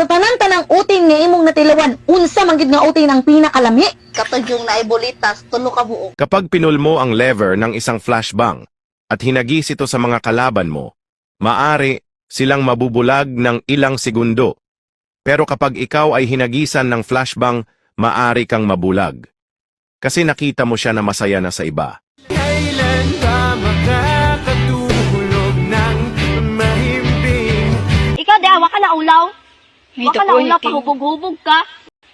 Sa tanan-tanang utin nga imong natilawan, unsa man gid nga utin ang pinakalami? Katod yung naibolitas, tulo ka buo. Kapag pinul mo ang lever ng isang flashbang at hinagis ito sa mga kalaban mo, maari silang mabubulag ng ilang segundo. Pero kapag ikaw ay hinagisan ng flashbang, maari kang mabulag. Kasi nakita mo siya na masaya na sa iba. Kailan ba makakatulog May Wa ka na tapo, ulaw, Nicky. pahubog-hubog ka.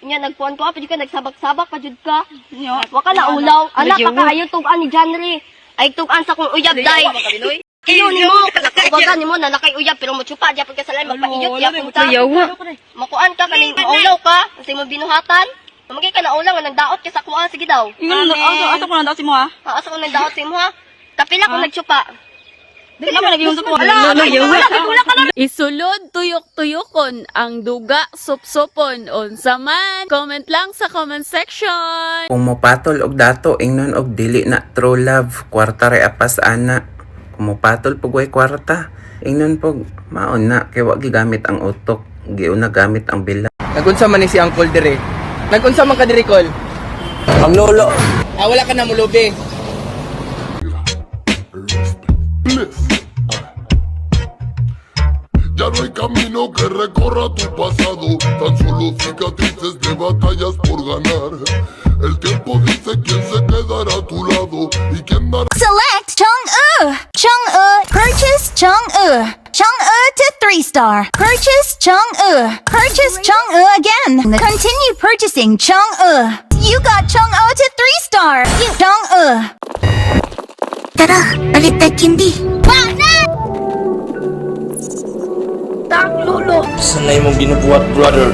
Nya nagpuan ko, pwede ka nagsabak-sabak, pa jud ka. Nyo. Wa ka na ulaw. Ana, Medyo pa ka ayaw tugan ni Janry. Ay tugan sa kong uyab, day. Iyo ni mo, ubagan ni mo, nalakay uyab, pero mo tsupa, di ka sa lain, magpaiyot, ka. Yawa. Makuan ka, kaning maulaw ka, kasi mo binuhatan. Mamagay ka na ulaw, nang daot ka sa kuan, sige daw. Ato, ato ko na daw si mo ha. Ah, asa ko nang daot sa imo ha? Kapila ko Ah. Lagi yung. Ala. Isulod tuyok-tuyokon ang duga supsupon unsa man. Comment lang sa comment section. Kung mopatol og dato ingnon og dili na true love, kwarta re apas ana. Kung mopatol pug way kwarta, ingnon pog maon na kay wa gigamit ang utok, giuna gamit ang bila. Nagunsa man ni si Uncle dire. Nagunsa man ka dire. Ang lolo. Ah wala ka na mulubi. Ya no hay camino que recorra tu pasado, tan solo cicatrices de batallas por ganar. El tiempo dice quién se quedará a tu lado y quién dará Select. Purchase to 3-star. Purchase Chung-Uh. Purchase Chung-Uh again. Continue purchasing Chung-Uh. You got Chung-Uh to 3-star. Chung-Uh. Tara, balik tayo candy. Sanay mong ginubuhat, brother.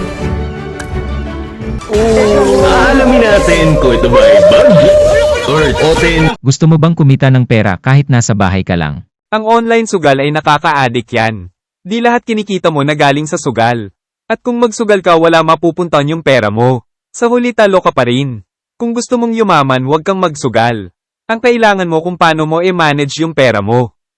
Alamin natin kung ito ba ay bug or otin. Gusto mo bang kumita ng pera kahit nasa bahay ka lang? Ang online sugal ay nakaka-addict yan. Di lahat kinikita mo na galing sa sugal. At kung magsugal ka wala mapupuntan yung pera mo. Sa huli talo ka pa rin. Kung gusto mong yumaman huwag kang magsugal. Ang kailangan mo kung paano mo i-manage yung pera mo.